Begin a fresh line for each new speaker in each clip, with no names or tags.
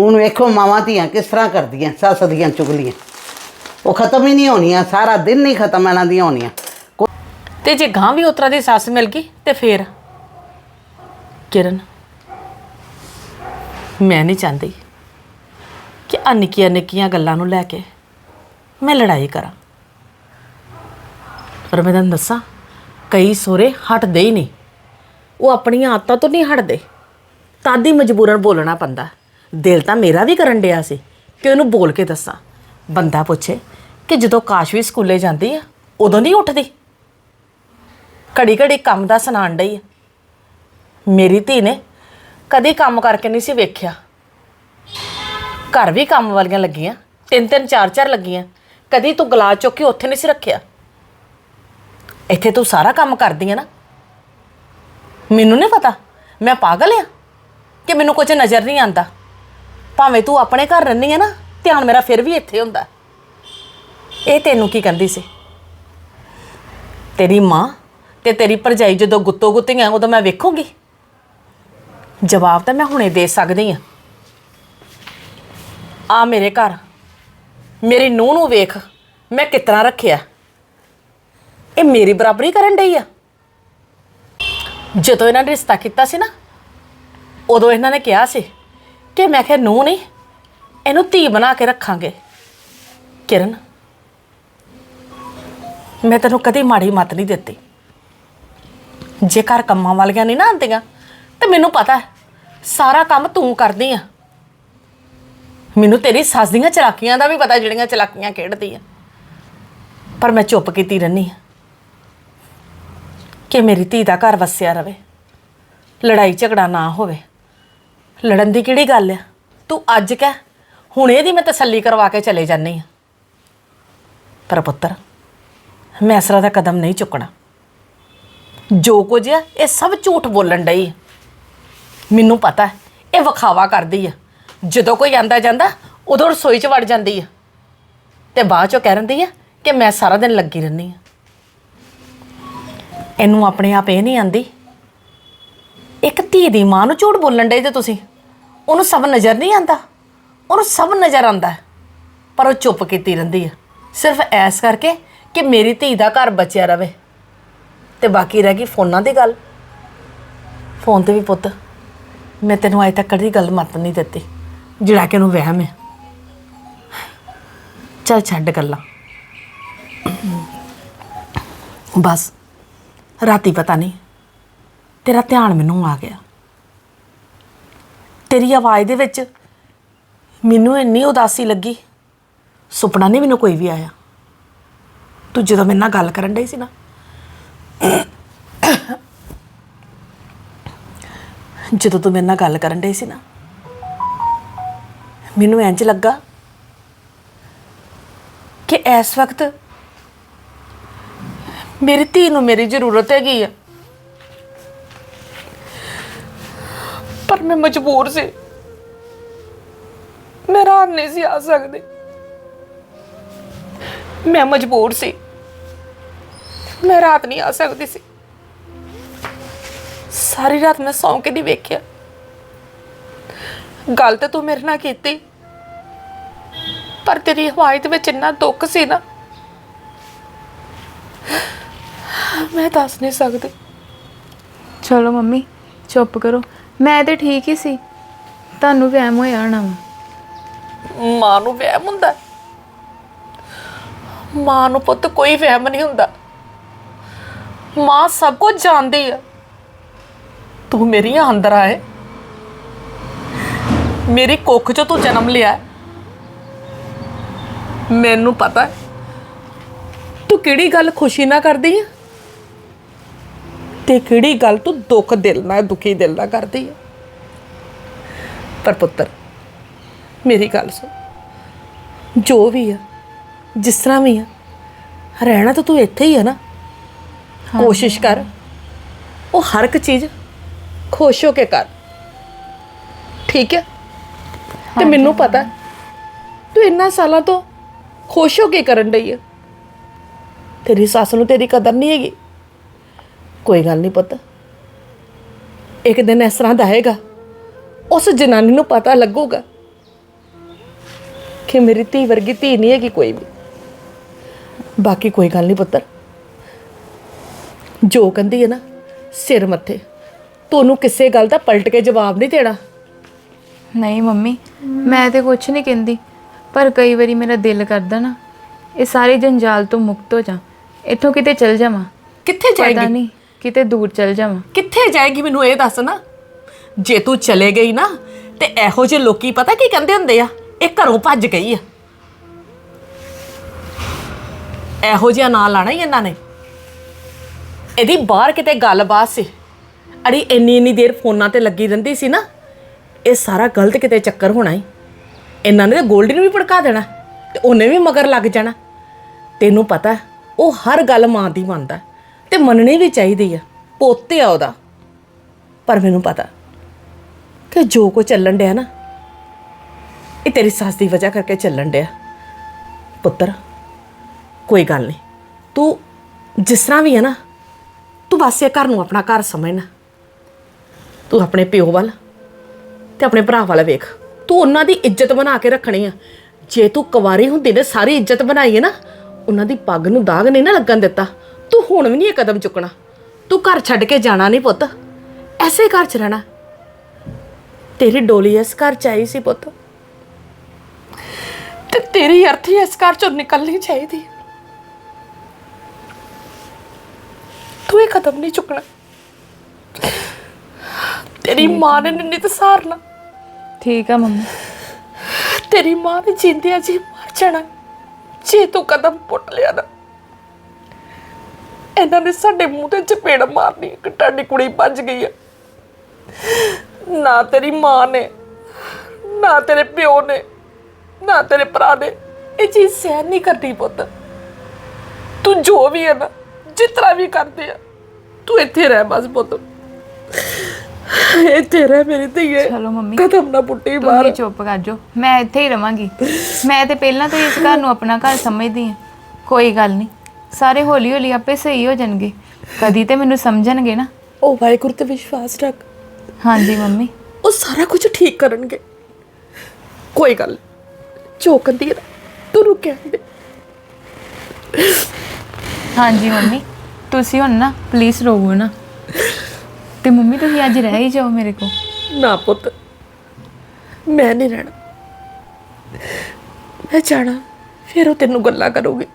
ਹੁਣ ਵੇਖੋ ਮਾਵਾਂ ਧੀਆਂ ਕਿਸ ਤਰ੍ਹਾਂ ਕਰਦੀਆਂ, ਸੱਸ ਦੀਆਂ ਚੁਗਲੀਆਂ। ਉਹ ਖਤਮ ਹੀ ਨਹੀਂ ਹੋਣੀਆਂ, ਸਾਰਾ ਦਿਨ ਨਹੀਂ ਖਤਮ ਇਹਨਾਂ ਦੀਆਂ ਹੋਣੀਆਂ।
ਤੇ ਜੇ ਗਾਂ ਵੀ ਉਤਰਾ ਦੀ ਸੱਸ ਮਿਲ ਗਈ, ਤੇ ਫੇਰ? ਕਿਰਨ, ਮੈਂ ਨਹੀਂ ਚਾਹੁੰਦੀ ਕਿ ਆ ਨਿੱਕੀਆਂ ਨਿੱਕੀਆਂ ਗੱਲਾਂ ਨੂੰ ਲੈ ਕੇ ਮੈਂ ਲੜਾਈ ਕਰਾਂ। ਪਰ ਮੈਂ ਤੁਹਾਨੂੰ ਦੱਸਾਂ, ਕਈ ਸੋਰੇ ਹਟਦੇ ਹੀ ਨਹੀਂ। ਉਹ ਆਪਣੀਆਂ ਆਦਤਾਂ ਤੋਂ ਨਹੀਂ ਹਟਦੇ। ਤਦ ਹੀ ਮਜਬੂਰਨ ਬੋਲਣਾ ਪੈਂਦਾ। ਦਿਲ ਤਾਂ ਮੇਰਾ ਵੀ ਕਰਨ ਡਿਆ ਸੀ ਕਿ ਉਹਨੂੰ ਬੋਲ ਕੇ ਦੱਸਾਂ। ਬੰਦਾ ਪੁੱਛੇ ਕਿ ਜਦੋਂ ਕਾਸ਼ ਵੀ ਸਕੂਲੇ ਜਾਂਦੀ ਆ, ਉਦੋਂ ਨਹੀਂ ਉੱਠਦੀ? ਘੜੀ ਘੜੀ ਕੰਮ ਦਾ ਸੁਣਾਣ ਡਈ ਆ। ਮੇਰੀ ਧੀ ਨੇ ਕਦੇ ਕੰਮ ਕਰਕੇ ਨਹੀਂ ਸੀ ਵੇਖਿਆ। ਘਰ ਵੀ ਕੰਮ ਵਾਲੀਆਂ ਲੱਗੀਆਂ ਤਿੰਨ ਤਿੰਨ ਚਾਰ ਚਾਰ ਲੱਗੀਆਂ। ਕਦੀ ਤੂੰ ਗਲਾਸ ਚੁੱਕ ਕੇ ਉੱਥੇ ਨਹੀਂ ਸੀ ਰੱਖਿਆ। ਇੱਥੇ ਤੂੰ ਸਾਰਾ ਕੰਮ ਕਰਦੀ ਆ ਨਾ। ਮੈਨੂੰ ਨਹੀਂ ਪਤਾ, ਮੈਂ ਪਾਗਲ ਆ ਕਿ ਮੈਨੂੰ ਕੁਝ ਨਜ਼ਰ ਨਹੀਂ ਆਂਦਾ ਭਾਵੇਂ ਤੂੰ ਆਪਣੇ ਘਰ ਰਹਿੰਦੀ ਆ ਨਾ, ਧਿਆਨ ਮੇਰਾ ਫਿਰ ਵੀ ਇੱਥੇ ਹੁੰਦਾ। ਇਹ ਤੈਨੂੰ ਕੀ ਕਹਿੰਦੀ ਸੀ? ਤੇਰੀ ਮਾਂ ਤੇ ਤੇਰੀ ਭਰਜਾਈ ਜਦੋਂ ਗੁੱਤੋ ਗੁੱਤੀਆਂ ਉਦੋਂ ਮੈਂ ਵੇਖੂੰਗੀ? ਜਵਾਬ ਤਾਂ ਮੈਂ ਹੁਣੇ ਦੇ ਸਕਦੀ ਆ। ਆ ਮੇਰੇ ਘਰ, ਮੇਰੀ ਨੂੰਹ ਨੂੰ ਵੇਖ, ਮੈਂ ਕਿਤਨਾ ਰੱਖਿਆ? ਇਹ ਮੇਰੀ ਬਰਾਬਰੀ ਕਰਨ ਡਈ ਆ? ਜਦੋਂ ਇਹਨਾਂ ਨੇ ਰਿਸ਼ਤਾ ਕੀਤਾ ਸੀ ਨਾ, ਉਦੋਂ ਇਹਨਾਂ ਨੇ ਕਿਹਾ ਸੀ ਕਿ ਮੈਂ ਕਿਹਾ, ਨੂੰਹ ਨਹੀਂ ਇਹਨੂੰ ਧੀ ਬਣਾ ਕੇ ਰੱਖਾਂਗੇ। ਕਿਰਨ, ਮੈਂ ਤੈਨੂੰ ਕਦੀ ਮਾੜੀ ਮੱਤ ਨਹੀਂ ਦਿੱਤੀ। ਜੇ ਘਰ ਕੰਮਾਂ ਵਾਲੀਆਂ ਨਹੀਂ ਨਾ ਆਉਂਦੀਆਂ, ਤੇ ਮੈਨੂੰ ਪਤਾ ਹੈ, ਸਾਰਾ ਕੰਮ ਤੂੰ ਕਰਦੀ ਆ। ਮੈਨੂੰ ਤੇਰੀ ਸੱਸ ਦੀਆਂ ਚਲਾਕੀਆਂ ਦਾ ਵੀ ਪਤਾ ਜਿਹੜੀਆਂ ਚਲਾਕੀਆਂ ਖੇਡਦੀ ਆ। ਪਰ ਮੈਂ ਚੁੱਪ ਕੀਤੀ ਰਹਿੰਦੀ ਆ ਕਿ ਮੇਰੀ ਧੀ ਦਾ ਘਰ ਵਸਿਆ ਰਵੇ, ਲੜਾਈ ਝਗੜਾ ਨਾ ਹੋਵੇ। ਲੜਨ ਦੀ ਕਿਹੜੀ ਗੱਲ ਆ? ਤੂੰ ਅੱਜ ਕਹਿ, ਹੁਣ ਇਹਦੀ ਮੈਂ ਤਸੱਲੀ ਕਰਵਾ ਕੇ ਚਲੇ ਜਾਨੀ ਆ। ਪਰ ਪੁੱਤਰ, ਮੈਂ ਇਸ ਤਰ੍ਹਾਂ ਦਾ ਕਦਮ ਨਹੀਂ ਚੁੱਕਣਾ। ਜੋ ਕੁਝ ਆ, ਇਹ ਸਭ ਝੂਠ ਬੋਲਣ ਡਈ ਆ। ਮੈਨੂੰ ਪਤਾ ਇਹ ਵਿਖਾਵਾ ਕਰਦੀ ਆ। ਜਦੋਂ ਕੋਈ ਆਂਦਾ ਜਾਂਦਾ, ਉਦੋਂ ਰਸੋਈ 'ਚ ਵੜ ਜਾਂਦੀ ਆ। ਤੇ ਬਾਅਦ 'ਚੋਂ ਕਹਿ ਰਹਿੰਦੀ ਆ ਕਿ ਮੈਂ ਸਾਰਾ ਦਿਨ ਲੱਗੀ ਰਹਿੰਦੀ ਆ। ਇਹਨੂੰ ਆਪਣੇ ਆਪ ਇਹ ਨਹੀਂ ਆਂਦੀ। ਇੱਕ ਧੀ ਦੀ ਮਾਂ ਨੂੰ ਝੂਠ ਬੋਲਣ ਡਏ ਤੇ ਤੁਸੀਂ? ਉਹਨੂੰ ਸਭ ਨਜ਼ਰ ਨਹੀਂ ਆਂਦਾ। ਉਹਨੂੰ ਸਭ ਨਜ਼ਰ ਆਂਦਾ ਪਰ ਉਹ ਚੁੱਪ ਕੀਤੀ ਰਹਿੰਦੀ ਆ ਸਿਰਫ ਐਸ ਕਰਕੇ ਕਿ ਮੇਰੀ ਧੀ ਦਾ ਘਰ ਬਚਿਆ ਰਵੇ। ਤੇ ਬਾਕੀ ਰਹਿ ਗਈ ਫੋਨਾਂ ਦੀ ਗੱਲ। ਫੋਨ ਤੇ ਵੀ ਪੁੱਤ, ਮੈਂ ਤੈਨੂੰ ਅਜੇ ਤੱਕ ਕਦੀ ਗੱਲ ਮਤ ਨਹੀਂ ਦਿੱਤੀ। ਜਿਹੜਾ ਕਿ ਉਹਨੂੰ ਵਹਿਮ ਹੈ। ਚੱਲ ਛੱਡ ਗੱਲਾਂ। ਬਸ, ਰਾਤੀ ਪਤਾ ਨਹੀਂ, ਤੇਰਾ ਧਿਆਨ ਮੈਨੂੰ ਆ ਗਿਆ। ਤੇਰੀ ਆਵਾਜ਼ ਦੇ ਵਿੱਚ ਮੈਨੂੰ ਇੰਨੀ ਉਦਾਸੀ ਲੱਗੀ। ਸੁਪਨਾ ਨਹੀਂ ਮੈਨੂੰ ਕੋਈ ਵੀ ਆਇਆ। ਤੂੰ ਜਦੋਂ ਮੇਰੇ ਨਾਲ ਗੱਲ ਕਰਨ ਡਈ ਸੀ ਨਾ, ਜਦੋਂ ਤੂੰ ਮੇਰੇ ਨਾਲ ਗੱਲ ਕਰਨ ਡਈ ਸੀ ਨਾ, ਮੈਨੂੰ ਇੰਜ ਲੱਗਾ ਕਿ ਇਸ ਵਕਤ ਮੇਰੀ ਧੀ ਨੂੰ ਮੇਰੀ ਜ਼ਰੂਰਤ ਹੈਗੀ ਆ। ਪਰ ਮੈਂ ਮਜਬੂਰ ਸੀ। ਮੈਂ ਰਾਤ ਨਹੀਂ ਸੀ ਆ ਸਕਦੀ। ਮੈਂ ਮਜਬੂਰ ਸੀ। ਮੈਂ ਰਾਤ ਨਹੀਂ ਆ ਸਕਦੀ ਸੀ। ਸਾਰੀ ਰਾਤ ਮੈਂ ਸੌਂ ਕੇ ਨਹੀਂ ਵੇਖਿਆ। ਗੱਲ ਤਾਂ ਤੂੰ ਮੇਰੇ ਨਾਲ ਕੀਤੀ। ਪਰ ਤੇਰੀ ਆਵਾਜ਼ ਵਿੱਚ ਇੰਨਾ ਦੁੱਖ ਸੀ ਨਾ। ਮੈਂ ਦੱਸ ਨਹੀਂ ਸਕਦੀ।
ਚਲੋ ਮੰਮੀ, ਚੁੱਪ ਕਰੋ। ਮੈਂ ਤੇ ਠੀਕ ਹੀ ਸੀ। ਤੁਹਾਨੂੰ ਵਹਿਮ ਹੋਇਆ ਹੋਣਾ ਵਾ।
ਮਾਂ ਨੂੰ ਵਹਿਮ ਹੁੰਦਾ ਮਾਂ ਨੂੰ ਪੁੱਤ ਕੋਈ ਵਹਿਮ ਨਹੀਂ ਹੁੰਦਾ। ਮਾਂ ਸਭ ਕੁਝ ਜਾਣਦੀ ਆ। ਤੂੰ ਮੇਰੀ ਅੰਦਰ ਆਏ ਮੇਰੀ ਕੁੱਖ ਚ ਤੂੰ ਜਨਮ ਲਿਆ ਹੈ। ਮੈਨੂੰ ਪਤਾ ਹੈ, ਤੂੰ ਕਿਹੜੀ ਗੱਲ ਖੁਸ਼ੀ ਨਾਲ ਕਰਦੀ ਆ? ਤੇ ਕਿਹੜੀ ਗੱਲ ਤੂੰ ਦੁੱਖ ਦਿਲ ਨਾਲ ਦੁਖੀ ਦਿਲ ਨਾਲ ਕਰਦੀ ਆ? ਪਰ ਪੁੱਤਰ ਮੇਰੀ ਗੱਲ ਸੁਣ। ਜੋ ਵੀ ਆ ਜਿਸ ਤਰ੍ਹਾਂ ਵੀ ਆ ਰਹਿਣਾ ਤਾਂ ਤੂੰ ਇੱਥੇ ਹੀ ਆ ਨਾ। ਕੋਸ਼ਿਸ਼ ਕਰ। ਉਹ ਹਰ ਇੱਕ ਚੀਜ਼ ਖੁਸ਼ ਹੋ ਕੇ ਕਰ। ਠੀਕ ਹੈ ਤੇ ਮੈਨੂੰ ਪਤਾ ਤੂੰ ਇੰਨਾ ਸਾਲਾਂ ਤੋਂ ਖੁਸ਼ ਹੋ ਕੇ ਕਰਨ ਡਈ ਆ। ਤੇਰੀ ਸੱਸ ਨੂੰ ਤੇਰੀ ਕਦਰ ਨਹੀਂ ਹੈਗੀ। ਕੋਈ ਗੱਲ ਨਹੀਂ ਪੁੱਤ। ਇੱਕ ਦਿਨ ਇਸ ਤਰ੍ਹਾਂ ਦਾ ਆਏਗਾ ਉਸ ਜਨਾਨੀ ਨੂੰ ਪਤਾ ਲੱਗੂਗਾ ਕਿ ਮੇਰੀ ਧੀ ਵਰਗੀ ਧੀ ਨਹੀਂ ਹੈਗੀ ਕੋਈ ਵੀ। ਬਾਕੀ ਕੋਈ ਗੱਲ ਨਹੀਂ ਪੁੱਤਰ। ਜੋ ਕਹਿੰਦੀ ਹੈ ਨਾ ਸਿਰ ਮੱਥੇ। ਤੁਹਾਨੂੰ ਕਿਸੇ ਗੱਲ ਦਾ ਪਲਟ ਕੇ ਜਵਾਬ ਨਹੀਂ ਦੇਣਾ।
ਨਹੀਂ ਮੰਮੀ ਮੈਂ ਤੇ ਕੁਝ ਨਹੀਂ ਕਹਿੰਦੀ ਪਰ ਕਈ ਵਾਰੀ ਮੇਰਾ ਦਿਲ ਕਰਦਾ ਨਾ ਇਹ ਸਾਰੇ ਜੰਜਾਲ ਤੋਂ ਮੁਕਤ ਹੋ ਜਾ। ਇੱਥੋਂ ਕਿਤੇ ਚਲ ਜਾਵਾਂ।
ਕਿੱਥੇ
ਪਤਾ
ਜਾਏਗੀ?
ਨਹੀਂ। ਕਿਤੇ ਦੂਰ ਚਲ ਜਾਵਾਂ।
ਕਿੱਥੇ ਜਾਏਗੀ ਮੈਨੂੰ ਇਹ ਦੱਸ ਨਾ? ਜੇ ਤੂੰ ਚਲੇ ਗਈ ਨਾ, ਤੇ ਇਹੋ ਜਿਹੇ ਲੋਕੀ ਪਤਾ ਕੀ ਕਹਿੰਦੇ ਹੁੰਦੇ ਆ? ਇਹ ਘਰੋਂ ਭੱਜ ਗਈ ਆ। ਇਹੋ ਜਿਹਾ ਨਾਂ ਲਾਣਾ ਹੀ ਇਹਨਾਂ ਨੇ। ਇਹਦੀ ਬਾਹਰ ਕਿਤੇ ਗੱਲਬਾਤ ਸੀ। ਅੜੀ ਇੰਨੀ ਇੰਨੀ ਦੇਰ ਫੋਨਾਂ ਤੇ ਲੱਗੀ ਰਹਿੰਦੀ ਸੀ ਨਾ, ਇਹ ਸਾਰਾ ਗਲਤ ਕਿਤੇ ਚੱਕਰ ਹੋਣਾ ਹੀ ਇਹਨਾਂ ਨੇ ਤਾਂ ਗੋਲਡੀ ਨੂੰ ਵੀ ਭੜਕਾ ਦੇਣਾ, ਤੇ ਉਹਨੇ ਵੀ ਮਗਰ ਲੱਗ ਜਾਣਾ। ਤੈਨੂੰ ਪਤਾ, ਉਹ ਹਰ ਗੱਲ ਮਾਂ ਦੀ ਮੰਨਦਾ। ਤੇ ਮੰਨਣੀ ਵੀ ਚਾਹੀਦੀ ਆ। ਪੋਤੇ ਆ ਉਹਦਾ। ਪਰ ਮੈਨੂੰ ਪਤਾ ਕਿ ਜੋ ਕੋ ਚੱਲਣ ਡਿਆ ਨਾ, ਇਹ ਤੇਰੀ ਸੱਸ ਦੀ ਵਜ੍ਹਾ ਕਰਕੇ ਚੱਲਣ ਡਿਆ। ਪੁੱਤਰ, ਕੋਈ ਗੱਲ ਨਹੀਂ। ਤੂੰ ਜਿਸ ਤਰ੍ਹਾਂ ਵੀ ਹੈ ਨਾ, ਤੂੰ ਬਸ ਇਹ ਘਰ ਨੂੰ ਆਪਣਾ ਘਰ ਸਮਝਣਾ ਤੂੰ ਆਪਣੇ ਪਿਓ ਵੱਲ ਤੇ ਆਪਣੇ ਭਰਾ ਵੱਲ ਵੇਖ। ਤੂੰ ਉਹਨਾਂ ਦੀ ਇੱਜ਼ਤ ਬਣਾ ਕੇ ਰੱਖਣੀ ਆ। ਜੇ ਤੂੰ ਕੁਵਾਰੀ ਹੁੰਦੀ ਨੇ ਸਾਰੀ ਇੱਜ਼ਤ ਬਣਾਈ ਹੈ ਨਾ, ਉਹਨਾਂ ਦੀ ਪੱਗ ਨੂੰ ਦਾਗ ਨਹੀਂ ਨਾ ਲੱਗਣ ਦਿੱਤਾ। ਤੂੰ ਹੁਣ ਵੀ ਨਹੀਂ ਇਹ ਕਦਮ ਚੁੱਕਣਾ ਤੂੰ ਘਰ ਛੱਡ ਕੇ ਜਾਣਾ ਨਹੀਂ ਪੁੱਤ ਐਸੇ ਘਰ ਚ ਰਹਿਣਾ ਤੇਰੀ ਡੋਲੀ ਇਸ ਘਰ ਚ ਆਈ ਸੀ ਪੁੱਤ ਤੇ ਤੇਰੀ ਅਰਥੀ ਇਸ ਘਰ ਚੋਂ ਨਿਕਲਣੀ ਚਾਹੀਦੀ ਤੂੰ ਇਹ ਕਦਮ ਨਹੀਂ ਚੁੱਕਣਾ ਤੇਰੀ ਮਾਂ ਨੇ ਨਿੰਨੀ ਤੇ ਸਾਰਨਾ
ਠੀਕ ਆ ਮੰਮੀ
ਤੇਰੀ ਮਾਂ ਨੇ ਜਿੰਦਿਆਂ ਜੀ ਮਰ ਜਾਣਾ ਜੇ ਤੂੰ ਕਦਮ ਪੁੱਟ ਲਿਆ ਨਾ ਇਹਨਾਂ ਨੇ ਸਾਡੇ ਮੂੰਹ ਤੇ ਚਪੇੜ ਮਾਰਨੀ ਕਿ ਤੁਹਾਡੀ ਕੁੜੀ ਭੱਜ ਗਈ ਆ ਨਾ ਤੇਰੀ ਮਾਂ ਨੇ ਨਾ ਤੇਰੇ ਪਿਓ ਨੇ ਨਾ ਤੇਰੇ ਭਰਾ ਨੇ ਇਹ ਚੀਜ਼ ਸਹਿਨ ਨਹੀਂ ਕਰਦੀ ਪੁੱਤ। ਤੂੰ ਜੋ ਵੀ ਹੈ ਨਾ ਤਰ੍ਹਾਂ ਵੀ ਕਰਦੇ ਆ ਤੂੰ ਇੱਥੇ ਰਹਿ ਬਸ ਪੁੱਤ। ਇੱਥੇ ਰਹਿ ਮੇਰੀ ਧੀਏ
ਚਲੋ ਮੰਮੀ।
ਕਦਮ ਨਾ ਪੁੱਟੀ ਬਾਹਰ।
ਤੁਸੀਂ ਚੁੱਪ ਕਰ ਜਾਓ। ਮੈਂ ਇੱਥੇ ਹੀ ਰਵਾਂਗੀ। ਮੈਂ ਤੇ ਪਹਿਲਾਂ ਤੋਂ ਇਸ ਘਰ ਨੂੰ ਆਪਣਾ ਘਰ ਸਮਝਦੀ ਹਾਂ। ਕੋਈ ਗੱਲ ਨਹੀਂ। ਸਾਰੇ ਹੌਲੀ ਹੌਲੀ ਆਪੇ ਸਹੀ ਹੋ ਜਾਣਗੇ। ਕਦੀ ਤੇ ਮੈਨੂੰ ਸਮਝਣਗੇ ਨਾ।
ਉਹ ਵਾਹਿਗੁਰੂ ਤੇ ਵਿਸ਼ਵਾਸ ਰੱਖ।
ਹਾਂਜੀ ਮੰਮੀ।
ਉਹ ਸਾਰਾ ਕੁਝ ਠੀਕ ਕਰਨਗੇ। ਕੋਈ ਗੱਲ ਕਹਿੰਦੀ ਹੈ ਤੂੰ ਰੁਕਿਆ ਦੇ।
ਹਾਂਜੀ ਮੰਮੀ। ਤੁਸੀਂ ਹੁਣ ਨਾ ਪਲੀਜ਼ ਰੋਵੋ ਨਾ। ਤੇ ਮੰਮੀ ਤੁਸੀਂ ਅੱਜ ਰਹਿ ਹੀ ਜਾਓ ਮੇਰੇ ਕੋਲ।
ਨਾ ਪੁੱਤ। ਮੈਂ ਨਹੀਂ ਰਹਿਣਾ। ਮੈਂ ਜਾਣਾ ਫਿਰ ਉਹ ਤੈਨੂੰ ਗੱਲਾਂ ਕਰੂਗੀ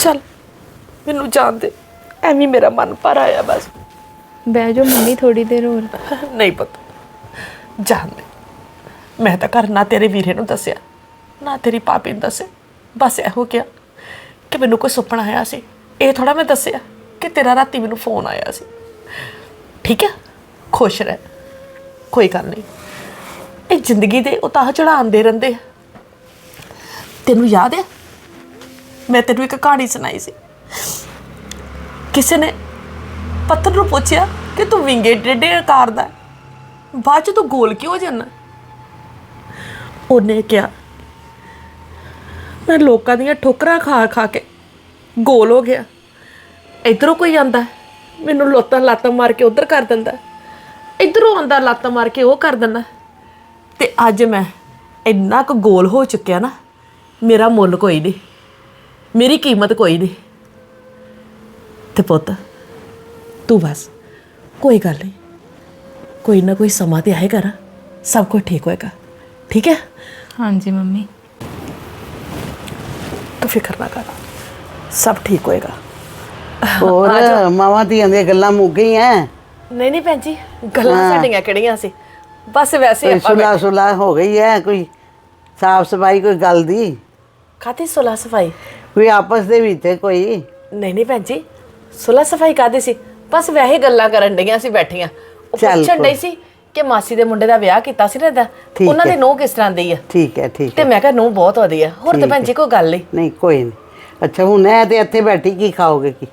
ਚੱਲ ਮੈਨੂੰ ਜਾਣ ਦੇ। ਐਵੇਂ ਮੇਰਾ ਮਨ ਭਰ ਆਇਆ ਬਸ।
ਬਹਿ ਜਾਓ ਮੰਮੀ ਥੋੜੀ ਦੇਰ ਹੋਰ।
ਨਹੀਂ ਪੁੱਤ ਜਾਣ ਦੇ। ਮੈਂ ਤਾਂ ਘਰ ਨਾ ਤੇਰੇ ਵੀਰੇ ਨੂੰ ਦੱਸਿਆ ਨਾ ਤੇਰੀ ਪਾਪੀ ਨੂੰ ਦੱਸਿਆ। ਬਸ ਇਹੋ ਕਿਹਾ ਕਿ ਮੈਨੂੰ ਕੋਈ ਸੁਪਨਾ ਆਇਆ ਸੀ। ਇਹ ਥੋੜਾ ਮੈਂ ਦੱਸਿਆ ਕਿ ਤੇਰਾ ਰਾਤੀ ਮੈਨੂੰ ਫੋਨ ਆਇਆ ਸੀ। ਠੀਕ ਹੈ? ਖੁਸ਼ ਰਹਿ। ਕੋਈ ਗੱਲ ਨਹੀਂ। ਇਹ ਜ਼ਿੰਦਗੀ ਦੇ ਉਤਾਰ ਚੜ੍ਹਾਅ ਆਉਂਦੇ ਰਹਿੰਦੇ ਆ। ਤੈਨੂੰ ਯਾਦ ਹੈ? ਮੈਂ ਤੈਨੂੰ ਇੱਕ ਕਹਾਣੀ ਸੁਣਾਈ ਸੀ। ਕਿਸੇ ਨੇ ਪੱਥਰ ਨੂੰ ਪੁੱਛਿਆ ਕਿ ਤੂੰ ਵਿੰਗੇ ਡੇਡੇ ਆਕਾਰ ਦਾ ਬਾਅਦ ਚ ਤੂੰ ਗੋਲ ਕਿਉਂ ਜਾਂਦਾ ਉਹਨੇ ਕਿਹਾ, ਮੈਂ ਲੋਕਾਂ ਦੀਆਂ ਠੋਕਰਾਂ ਖਾ ਖਾ ਕੇ ਗੋਲ ਹੋ ਗਿਆ। ਇਧਰੋਂ ਕੋਈ ਆਂਦਾ ਮੈਨੂੰ ਲੋਤਾਂ ਲਾਤਾਂ ਮਾਰ ਕੇ ਉਧਰ ਕਰ ਦਿੰਦਾ ਇਧਰੋਂ ਆਂਦਾ ਲਾਤਾਂ ਮਾਰ ਕੇ ਉਹ ਕਰ ਦਿੰਦਾ ਤੇ ਅੱਜ ਮੈਂ ਇੰਨਾ ਕੁ ਗੋਲ ਹੋ ਚੁੱਕਿਆ ਨਾ, ਮੇਰਾ ਮੁੱਲ ਕੋਈ ਨਹੀਂ। ਮੇਰੀ ਕੀਮਤ ਕੋਈ ਨਹੀਂ। ਤੇ ਪੁੱਤ ਤੂੰ ਬਸ ਕੋਈ ਗੱਲ ਨਹੀਂ। ਕੋਈ ਨਾ ਕੋਈ ਸਮਾਂ ਤੇ ਆਏਗਾ ਨਾ ਸਭ ਕੁਝ ਠੀਕ ਹੋਏਗਾ। ਠੀਕ ਹੈ?
ਹਾਂਜੀ ਮੰਮੀ।
ਤੂੰ ਫਿਕਰ ਨਾ ਕਰ ਸਭ ਠੀਕ ਹੋਏਗਾ।
ਹੋਰ ਮਾਵਾਂ ਧੀਆਂ ਦੀਆਂ ਗੱਲਾਂ ਮੁੱਕ ਗਈਆਂ।
ਨਹੀਂ ਨਹੀਂ ਭੈਣ ਜੀ ਗੱਲਾਂ ਸਾਡੀਆਂ ਕਿਹੜੀਆਂ ਸੀ? ਬਸ ਵੈਸੇ
ਕੋਈ
ਆਪਾਂ
ਸੁਲਾ ਸੁਲਾ ਹੋ ਗਈ ਹੈ ਕੋਈ ਸਾਫ਼ ਸਫ਼ਾਈ ਕੋਈ ਗੱਲ ਦੀ?
ਖਾਤੀ ਸੁਲਾ ਸਫ਼ਾਈ?
ਕੋਈ ਆਪਸ ਦੇ ਵਿੱਚ ਕੋਈ?
ਨਹੀਂ ਨਹੀਂ ਭੈਣ ਜੀ ਸੁਲਾ ਸਫ਼ਾਈ ਕਾਦੀ ਸੀ? ਬਸ ਵੈਸੇ ਗੱਲਾਂ ਕਰਨ ਡਈਆਂ ਸੀ ਬੈਠੀਆਂ। ਉਹ
ਚੱਲ
ਪੁੱਛਣ
ਕੋਈ।
ਡਈ ਸੀ ਕਿ ਮਾਸੀ ਦੇ ਮੁੰਡੇ ਦਾ ਵਿਆਹ ਕੀਤਾ ਸੀ ਨਾ ਇਹਦਾ?
ਠੀਕ
ਉਹਨਾਂ
ਹੈ।
ਦੀ ਨੂੰਹ ਕਿਸ ਤਰ੍ਹਾਂ ਦੀ ਆ?
ਠੀਕ ਹੈ ਠੀਕ
ਤੇ
ਹੈ।
ਮੈਂ ਕਿਹਾ ਨੂੰਹ ਬਹੁਤ ਵਧੀਆ। ਹੋਰ ਤਾਂ
ਠੀਕ
ਭੈਣ ਜੀ ਕੋਈ ਗੱਲ ਨਹੀਂ।
ਨਹੀਂ ਕੋਈ ਨਹੀਂ। ਅੱਛਾ ਹੁਣ ਇਹ ਤੇ ਇੱਥੇ ਬੈਠੀ ਕੀ ਖਾਓਗੇ ਕੀ?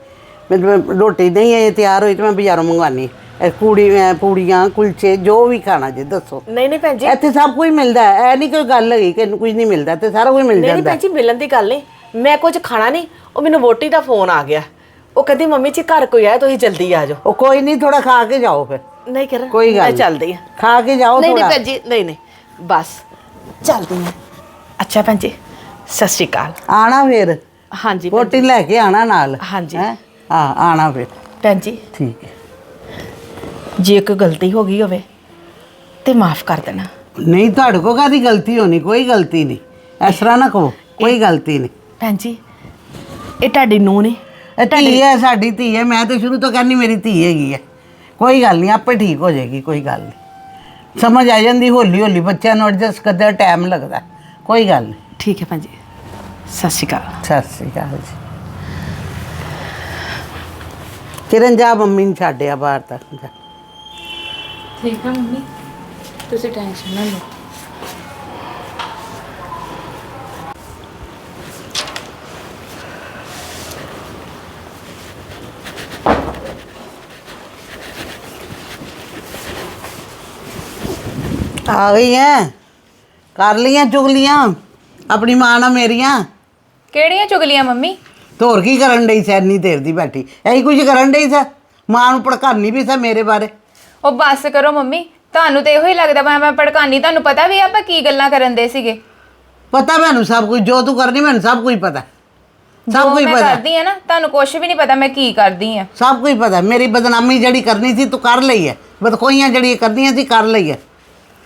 ਮੈਨੂੰ ਰੋਟੀ ਨਹੀਂ ਹੈ ਤਿਆਰ ਹੋਈ ਤੇ ਮੈਂ ਬਾਜ਼ਾਰੋਂ ਮੰਗਵਾਨੀ ਇਹ ਪੂੜੀ ਅਹ ਪੂੜੀਆਂ ਕੁਲਚੇ ਜੋ ਵੀ ਖਾਣਾ ਜੇ ਦੱਸੋ।
ਨਹੀਂ ਨਹੀਂ ਭੈਣ ਜੀ।
ਇੱਥੇ ਸਭ ਕੁਝ ਮਿਲਦਾ ਹੈ। ਇਹ ਨਹੀਂ ਕੋਈ ਗੱਲ ਹੈਗੀ ਕਿ ਕੁਝ ਨਹੀਂ ਮਿਲਦਾ ਤੇ ਸਾਰਾ ਕੁਝ ਮਿਲ
ਨਹੀਂ ਨਹੀਂ
ਜਾਂਦਾ
ਭੈਣ ਜੀ ਮਿਲਣ ਦੀ ਗੱਲ ਨਹੀਂ। ਮੈਂ ਕੁਝ ਖਾਣਾ ਨਹੀਂ। ਉਹ ਮੈਨੂੰ ਵੋਟੀ ਦਾ ਫੋਨ ਆ ਗਿਆ। ਉਹ ਕਹਿੰਦੀ ਮੰਮੀ ਜੀ ਘਰ ਕੋਈ ਆਇਆ ਤੁਸੀਂ ਜਲਦੀ ਆ ਜਾਓ।
ਉਹ ਕੋਈ ਨਹੀਂ ਥੋੜਾ ਖਾ ਕੇ ਜਾਓ ਫਿਰ।
ਨਹੀਂ ਕਰ
ਕੋਈ ਗੱਲ ਨਹੀਂ।
ਚੱਲਦੀ ਆ।
ਖਾ ਕੇ ਜਾਓ
ਨਹੀਂ ਨਹੀਂ
ਥੋੜਾ
ਭੈਣ ਜੀ ਨਹੀਂ ਨਹੀਂ। ਬਸ ਚੱਲਦੀ ਆ। ਅੱਛਾ ਭੈਣ ਜੀ ਸਤਿ ਸ਼੍ਰੀ ਅਕਾਲ।
ਆਣਾ ਫਿਰ।
ਹਾਂਜੀ ਭੈਣ
ਵੋਟੀ ਲੈ ਕੇ ਆਣਾ ਨਾਲ।
ਹਾਂਜੀ।
ਹੈਂ? ਹਾਂ ਆਣਾ ਫਿਰ।
ਭੈਣ ਜੀ।
ਠੀਕ ਹੈ।
ਜੇ ਇੱਕ ਗਲਤੀ ਹੋ ਗਈ ਹੋਵੇ ਤੇ ਮਾਫ ਕਰ ਦੇਣਾ।
ਨਹੀਂ ਤੁਹਾਡੇ ਕੋ ਕਾਦੀ ਗਲਤੀ ਹੋਣੀ? ਕੋਈ ਗਲਤੀ ਨਹੀਂ। ਇਸ ਤਰ੍ਹਾਂ ਨਾ ਕਹੋ। ਕੋਈ ਗਲਤੀ ਨਹੀਂ।
ਭੈਣ ਜੀ ਇਹ ਤੁਹਾਡੀ ਨੂੰਹ ਨੇ
ਇਹ ਧੀ ਹੈ ਸਾਡੀ ਧੀ ਹੈ ਮੈਂ ਤਾਂ ਸ਼ੁਰੂ ਤੋਂ ਕਹਿੰਦੀ ਮੇਰੀ ਧੀ ਹੈਗੀ ਹੈ। ਕੋਈ ਗੱਲ ਨਹੀਂ ਆਪੇ ਠੀਕ ਹੋ ਜਾਏਗੀ ਕੋਈ ਗੱਲ ਨਹੀਂ। ਸਮਝ ਆ ਜਾਂਦੀ ਹੌਲੀ ਹੌਲੀ ਬੱਚਿਆਂ ਨੂੰ ਐਡਜਸਟ ਕਰਦੇ ਟਾਈਮ ਲੱਗਦਾ ਕੋਈ ਗੱਲ ਨਹੀਂ।
ਠੀਕ ਹੈ ਭੈਣ ਜੀ ਸਤਿ ਸ਼੍ਰੀ ਅਕਾਲ।
ਸਤਿ ਸ੍ਰੀ ਅਕਾਲ ਜੀ। ਕਿਰਨ ਜਾ ਮੰਮੀ ਨੂੰ ਛੱਡਿਆ ਬਾਹਰ ਤੱਕ ਜਾ।
ਠੀਕ ਆ ਮੰਮੀ ਤੁਸੀਂ ਟੈਨਸ਼ਨ ਨਾ ਲਓ।
ਆ ਗਈ ਹੈ ਕਰ ਲੀਆਂ ਚੁਗਲੀਆਂ। ਆਪਣੀ ਮਾਂ ਨਾਲ ਮੇਰੀਆਂ।
ਕਿਹੜੀਆਂ ਚੁਗਲੀਆਂ ਮੰਮੀ?
ਤੋਰ ਕੀ ਕਰਨ ਡਈ ਸੈ ਇੰਨੀ ਦੇਰ ਦੀ ਬੈਠੀ। ਐਹੀ ਕੁਝ ਕਰਨ ਡਈ ਸੈ ਮਾਂ ਨੂੰ ਭੜਕਾਨੀ ਵੀ ਸੈ ਮੇਰੇ ਬਾਰੇ।
ਉਹ ਬੱਸ ਕਰੋ ਮੰਮੀ। ਤੁਹਾਨੂੰ ਤੇ ਇਹੋ ਹੀ ਲੱਗਦਾ ਵਾ ਮੈਂ ਭੜਕਾਨੀ। ਤੁਹਾਨੂੰ ਪਤਾ ਵੀ ਆ ਆਪਾਂ ਕੀ ਗੱਲਾਂ ਕਰਨ ਦੇ ਸੀਗੇ।
ਪਤਾ ਮੈਨੂੰ ਸਭ ਕੁਝ ਜੋ ਤੂੰ ਕਰਨੀ ਮੈਨੂੰ ਸਭ ਕੁਝ ਪਤਾ। ਸਭ
ਜੋ
ਕੁਝ
ਮੈਂ
ਪਤਾ।
ਕਰਦੀ ਆ ਨਾ ਤੁਹਾਨੂੰ ਕੁਝ ਵੀ ਨਹੀਂ ਪਤਾ ਮੈਂ ਕੀ ਕਰਦੀ ਆ।
ਸਭ ਕੁਝ ਪਤਾ। ਮੇਰੀ ਬਦਨਾਮੀ ਜਿਹੜੀ ਕਰਨੀ ਸੀ ਤੂੰ ਕਰ ਲਈ ਹੈ ਬਦਖੋਈਆਂ ਜਿਹੜੀਆਂ ਕਰਨੀਆਂ ਸੀ ਕਰ ਲਈ ਹੈ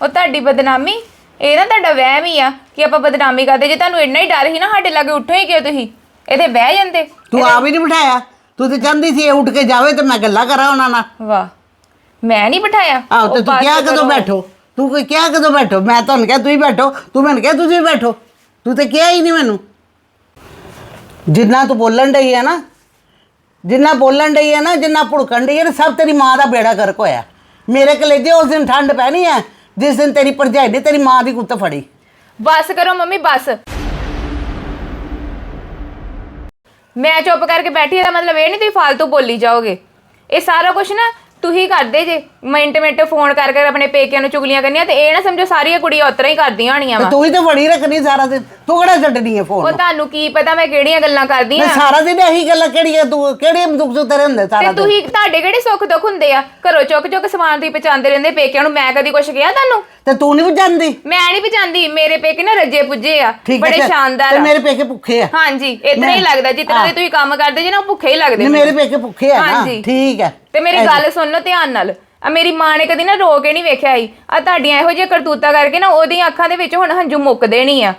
ਉਹ ਤੁਹਾਡੀ ਬਦਨਾਮੀ ਇਹ ਨਾ ਤੁਹਾਡਾ ਵਹਿਮ ਹੀ ਆ ਕਿ ਆਪਾਂ ਬਦਨਾਮੀ ਕਰਦੇ। ਜੇ ਤੁਹਾਨੂੰ ਇੰਨਾ ਹੀ ਡਰ ਸੀ ਨਾ ਸਾਡੇ ਲਾਗੇ ਉੱਠੋ ਹੀ ਕਿਉਂ ਤੁਸੀਂ? ਇਹਦੇ ਬਹਿ ਜਾਂਦੇ।
ਤੂੰ ਆਪ ਹੀ ਨਹੀਂ ਬਿਠਾਇਆ। ਤੂੰ ਤੇ ਚਾਹੁੰਦੀ ਸੀ ਇਹ ਉੱਠ ਕੇ ਜਾਵੇ ਤੇ ਮੈਂ ਗੱਲਾਂ ਕਰਾਂ ਉਹਨਾਂ ਨਾਲ।
ਵਾਹ। ਮੈਂ ਨਹੀਂ ਬਿਠਾਇਆ।
ਆਹੋ ਤੇ ਤੂੰ ਕਿਹਾ ਕਦੋਂ। ਬੈਠੋ? ਤੂੰ ਕੋਈ ਕਿਹਾ ਕਦੋਂ ਬੈਠੋ? ਮੈਂ ਤੁਹਾਨੂੰ ਕਿਹਾ ਤੁਸੀਂ ਬੈਠੋ। ਤੂੰ ਮੈਨੂੰ ਕਿਹਾ ਤੁਸੀਂ ਬੈਠੋ। ਤੂੰ ਤੇ ਕਿਹਾ ਹੀ ਨਹੀਂ ਮੈਨੂੰ। ਜਿੰਨਾ ਤੂੰ ਬੋਲਣ ਡਈ ਹੈ ਨਾ ਜਿੰਨਾ ਬੋਲਣ ਡਈ ਹੈ ਨਾ ਜਿੰਨਾ ਭੁੜਕਣ ਡਈ ਹੈ ਨਾ ਸਭ ਤੇਰੀ ਮਾਂ ਦਾ ਬੇੜਾ ਗਰਕ ਹੋਇਆ। ਮੇਰੇ ਕਲੇਜੇ ਉਸ ਦਿਨ ਠੰਡ ਪੈਣੀ ਹੈ ਜਿਸ ਦਿਨ ਤੇਰੀ ਭਰਜਾਈ ਨੇ ਤੇਰੀ ਮਾਂ ਦੀ ਕੁੱਤ ਫੜੀ।
ਬਸ ਕਰੋ ਮੰਮੀ ਬਸ। ਮੈਂ ਚੁੱਪ ਕਰਕੇ ਬੈਠੀ ਇਹਦਾ ਮਤਲਬ ਇਹ ਨਹੀਂ ਤੁਸੀਂ ਫालतू ਬੋਲੀ ਜਾਓਗੇ। ਇਹ ਸਾਰਾ ਕੁਝ ਨਾ ਤੁਸੀਂ ਕਰਦੇ ਜੇ। ਮਿੰਟ ਮਿੰਟ ਫੋਨ ਕਰ ਕਰ ਆਪਣੇ ਪੇਕਿਆਂ ਨੂੰ ਚੁਗਲੀਆਂ ਕਰਨੀਆਂ ਤੇ ਇਹ ਨਾ ਸਮਝੋ ਸਾਰੀਆਂ ਕੁੜੀਆਂ ਉਤਰਾ ਹੀ ਕਰਦੀਆਂ ਹੋਣੀਆਂ
ਤੇ
ਵਾ।
ਤੂੰ ਹੀ ਤਾਂ ਫੜੀ ਰੱਖਣੀ ਸਾਰਾ ਦਿਨ। ਤੂੰ ਕਿਹੜਾ ਛੱਡਣੀ ਹੈ
ਉਹ
ਫੋਨ
ਤੁਹਾਨੂੰ ਕੀ ਪਤਾ ਮੈਂ ਕਿਹੜੀਆਂ ਗੱਲਾਂ ਕਰਦੀ
ਮੈਂ
ਆ?
ਸਾਰਾ ਦਿਨ ਇਹੀ ਗੱਲਾਂ ਕਿਹੜੀਆਂ ਤੂੰ ਕਿਹੜੇ ਦੁੱਖ ਸੁੱਖ ਤੇਰੇ ਹੁੰਦੇ ਸਾਰਾ
ਤੇ
ਦਿਨ?
ਤੁਸੀਂ ਤੁਹਾਡੇ ਕਿਹੜੇ ਸੁੱਖ ਦੁੱਖ ਹੁੰਦੇ ਆ? ਘਰੋਂ ਚੁੱਕ ਚੁੱਕ ਸਮਾਨ ਤੁਸੀਂ ਪਹੁੰਚਾਉਂਦੇ ਰਹਿੰਦੇ ਪੇਕਿਆਂ ਨੂੰ ਮੈਂ ਕਦੀ ਕੁਝ ਕਿਹਾ ਤੁਹਾਨੂੰ?
ਤੇ ਤੂੰ ਨਹੀਂ ਜਾਂਦੀ
ਮੈਂ ਨਹੀਂ ਪਹੁੰਚਾਉਂਦੀ ਮੇਰੇ ਪੇਕੇ ਨਾ ਰੱਜੇ ਪੁੱਜੇ ਆ ਬੜੇ। ਸ਼ਾਨਦਾਰ
ਤੇ
ਆ।
ਮੇਰੇ ਪੇਕੇ ਭੁੱਖੇ ਆ।
ਹਾਂਜੀ ਇਤਨਾ ਹੀ
ਮੈਂ-
ਲੱਗਦਾ ਜਿਤਨਾ
ਹਾਂ।
ਦੇ ਤੁਸੀਂ ਕੰਮ ਕਰਦੇ ਜੇ ਨਾ ਉਹ ਭੁੱਖੇ ਹੀ ਲੱਗਦੇ
ਨਹੀਂ। ਮੇਰੇ ਪੇਕੇ ਭੁੱਖੇ ਆ ਨਾ।
ਹਾਂਜੀ।
ਠੀਕ ਹੈ।
ਤੇ ਮੇਰੀ ਗੱਲ ਸੁਣ ਧਿਆਨ ਨਾਲ। ਆ ਮੇਰੀ ਮਾਂ ਨੇ ਕਦੀ ਨਾ ਰੋ ਕੇ ਨਹੀਂ ਵੇਖਿਆ ਹੀ ਆ ਤੁਹਾਡੀਆਂ ਇਹੋ ਜਿਹੀਆਂ ਕਰਤੂਤਾਂ ਕਰਕੇ ਨਾ ਉਹਦੀਆਂ ਅੱਖਾਂ ਦੇ ਵਿੱਚ ਹੁਣ ਹੰਝੂ ਮੁੱਕਦੇ ਨਹੀਂ ਆ।